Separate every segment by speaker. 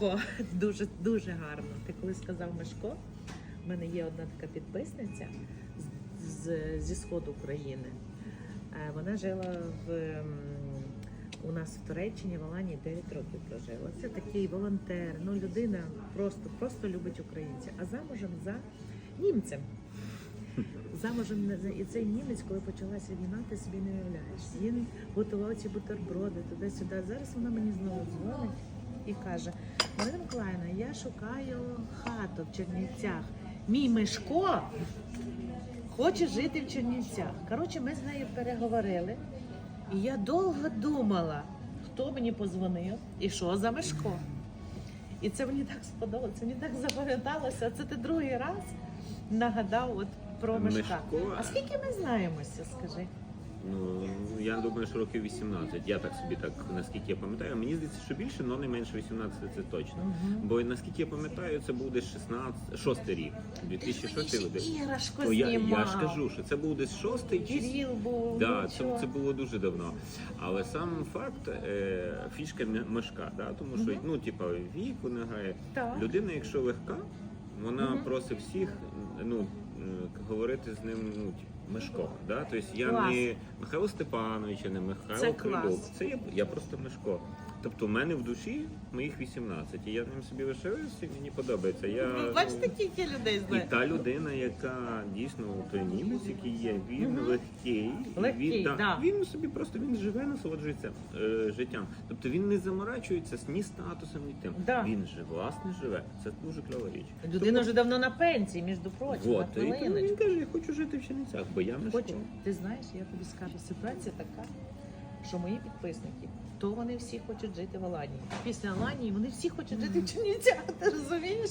Speaker 1: Мишко. Дуже дуже гарно. Ти коли сказав Мишко, в мене є одна така підписниця з, з- зі сходу України. Е, Вона жила в у нас в Туреччині, в Аланії 9 років прожила. Це такий волонтер, ну людина просто, просто любить українців. А замужем за німцем. Замужем і цей німець, коли почалася війна, ти собі не уявляєш. Він готував ці бутерброди туди-сюди. Зараз вона мені знову дзвонить і каже: Марина Миколаївна, я шукаю хату в Чернівцях. Мій Мишко хоче жити в Чернівцях. Коротше, ми з нею переговорили, і я довго думала, хто мені позвонив і що за Мишко. І це мені так сподобалося, мені так запам'яталося. Це ти другий раз нагадав от про Мишка.
Speaker 2: Мишко?
Speaker 1: А скільки ми знаємося, скажи?
Speaker 2: Ну я думаю, що років 18. Я так собі так, наскільки я пам'ятаю. Мені здається, що більше, але не менше 18 це точно.
Speaker 1: Мгм.
Speaker 2: Бо наскільки я пам'ятаю, це був десь 16, 6 рік. 2006 рік.
Speaker 1: іграшку
Speaker 2: То я,
Speaker 1: знімав.
Speaker 2: я ж кажу, що це був десь 6 чи
Speaker 1: Кирил був.
Speaker 2: Да,
Speaker 1: ну,
Speaker 2: це,
Speaker 1: що?
Speaker 2: це було дуже давно. Але сам факт, е, фішка мешка, да, тому що
Speaker 1: Мгм.
Speaker 2: ну, типа, віку не грає.
Speaker 1: Так.
Speaker 2: Людина, якщо легка, вона
Speaker 1: Мгм.
Speaker 2: просить всіх ну, е, говорити з ним ну, типу, Мешко. Да? Тобто я
Speaker 1: Клас.
Speaker 2: не Михайло Степанович, я не Михайло
Speaker 1: Це клас.
Speaker 2: Це я, я просто Мешко. Тобто в мене в душі моїх 18, і я ним собі лишаюся, і мені подобається. Я,
Speaker 1: Ви бачите, скільки людей
Speaker 2: і та людина, яка дійсно той німець, який є, він
Speaker 1: Мгм.
Speaker 2: легкий,
Speaker 1: Легкий,
Speaker 2: він,
Speaker 1: да.
Speaker 2: він собі просто він живе, насолоджується е, життям. Тобто він не заморачується ні статусом, ні тим.
Speaker 1: Да.
Speaker 2: Він же власне живе. Це дуже кльова річ.
Speaker 1: Людина вже давно на пенсії, між прочим,
Speaker 2: Вот,
Speaker 1: на
Speaker 2: і тому
Speaker 1: хвилиночку.
Speaker 2: він каже, я хочу жити в Чернівцях, бо я не
Speaker 1: Хочу. Ти знаєш, я тобі скажу, ситуація така, що мої підписники, то вони всі хочуть жити в Аланії. Після Аланії вони всі хочуть жити в Чернівцях, ти розумієш?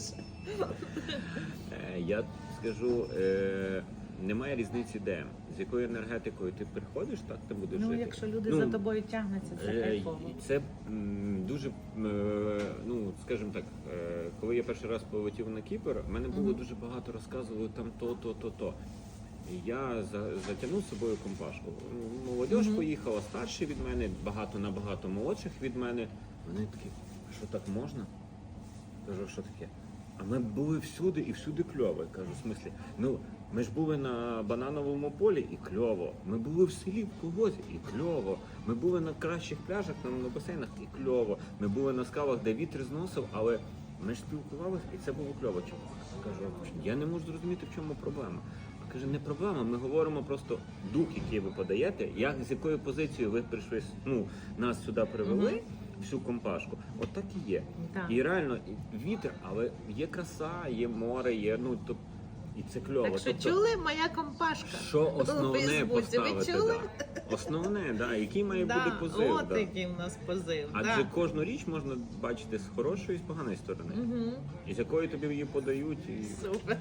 Speaker 2: Е, Я скажу, е, немає різниці де. З якою енергетикою ти приходиш, так ти будеш
Speaker 1: Ну,
Speaker 2: жити.
Speaker 1: якщо люди
Speaker 2: Ну,
Speaker 1: за тобою тягнуться, це
Speaker 2: Е,
Speaker 1: кайфово.
Speaker 2: і Це м, дуже, м, е, ну скажімо так, е, коли я перший раз полетів на Кіпр, в мене було
Speaker 1: Мгм.
Speaker 2: дуже багато розказували там то, то, то, то. Я за- затягнув з собою компашку. Молодь
Speaker 1: Мгм.
Speaker 2: поїхала старші від мене, багато набагато молодших від мене. Вони такі, а що так можна? Кажу, що таке? А ми були всюди і всюди кльово. Я Кажу, в смислі, ну ми ж були на банановому полі і кльово. Ми були в селі в колгозі і кльово. Ми були на кращих пляжах, на, на басейнах і кльово. Ми були на скалах, де вітер зносив, але ми ж спілкувалися і це було кльово. Кажу, я не можу зрозуміти, в чому проблема. Каже, не проблема. Ми говоримо просто дух, який ви подаєте, як з якою позицією ви прийшли, ну нас сюди привели.
Speaker 1: Мгм.
Speaker 2: Всю компашку, от так і є.
Speaker 1: Так.
Speaker 2: І реально і вітер, але є краса, є море, є ну то і це кльово.
Speaker 1: Так що
Speaker 2: Тобто,
Speaker 1: чули моя компашка?
Speaker 2: що основне
Speaker 1: Фейсбуці, ви
Speaker 2: поставити?
Speaker 1: чули?
Speaker 2: Да. Основне, да, який має бути позив.
Speaker 1: От
Speaker 2: да.
Speaker 1: який в нас позив.
Speaker 2: Адже
Speaker 1: да.
Speaker 2: кожну річ можна бачити з хорошої і з поганої сторони,
Speaker 1: Угу.
Speaker 2: і з якої тобі її подають. І...
Speaker 1: Супер.